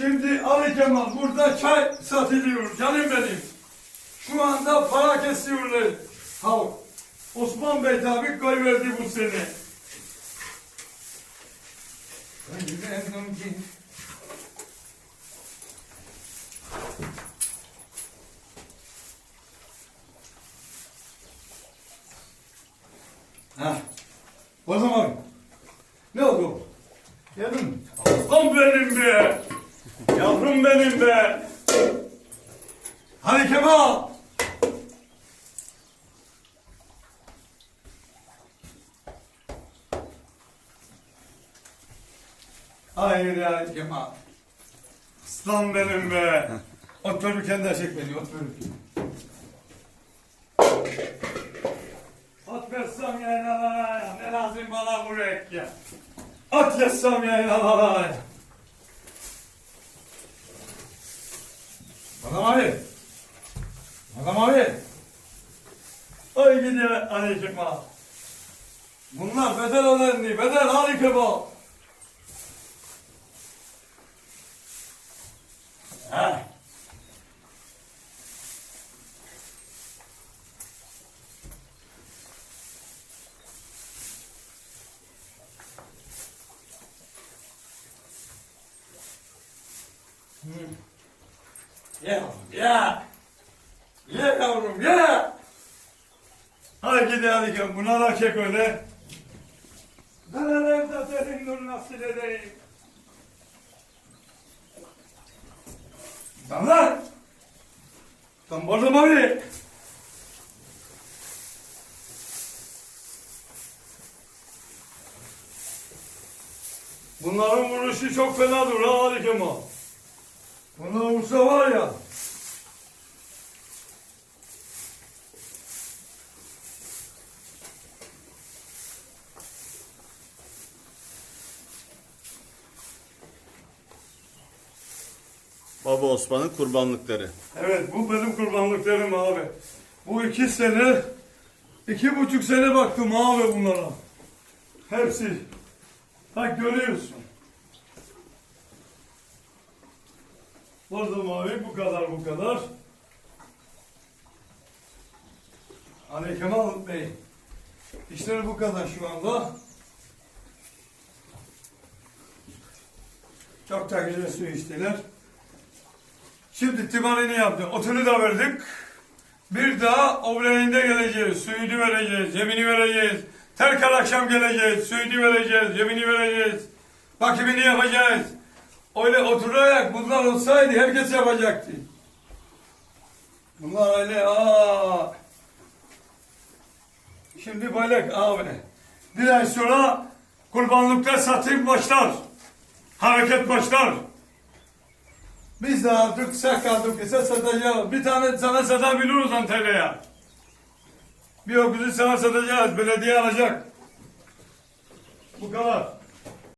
Şimdi Ali Kemal burada çay satılıyor canım benim. Şu anda para kesiyorlar halk. Osman Bey tabi koy verdi bu sene. Ha. O zaman ne oldu? Geldim. Aslan benim be. Yavrum benim be. Hadi Kemal. Hayır ya Kemal. Aslan benim be. Ot verirken de çek beni, ot verirken. Ot versem yayına ne lazım bana bu renk ya. At yatsam yayına Adam abi. Adam abi. Ay gidiyor Ali Kemal. Bunlar bedel önemli, bedel Ali Kemal. Ha. Ya, ya. Ye yavrum, ye. Hadi gidelim. Buna da çek öyle. Ben evde senin nur nasıl edeyim? Damla! Tam bozdum abi. Bunların vuruşu çok fenadır ha Ali Kemal. Bunlar vursa var ya. Baba Osman'ın kurbanlıkları. Evet bu benim kurbanlıklarım abi. Bu iki sene, iki buçuk sene baktım abi bunlara. Hepsi. Bak görüyorsun. Vurdum abi bu kadar bu kadar. Ali Kemal Bey. İşleri bu kadar şu anda. Çok da güzel su içtiler. Şimdi timarını yaptık. Otunu da verdik. Bir daha obleğinde geleceğiz. Suyunu vereceğiz. Yemini vereceğiz. Terkal akşam geleceğiz. Suyunu vereceğiz. Yemini vereceğiz. Bakımını yapacağız. Öyle oturarak bunlar olsaydı herkes yapacaktı. Bunlar öyle aa. Şimdi böyle abi. Bir ay sonra kurbanlıkta satım başlar. Hareket başlar. Biz de artık sakaldık ise satacağız. Bir tane sana satabiliriz Antalya'ya. Bir öküzü sana satacağız. Belediye alacak. Bu kadar.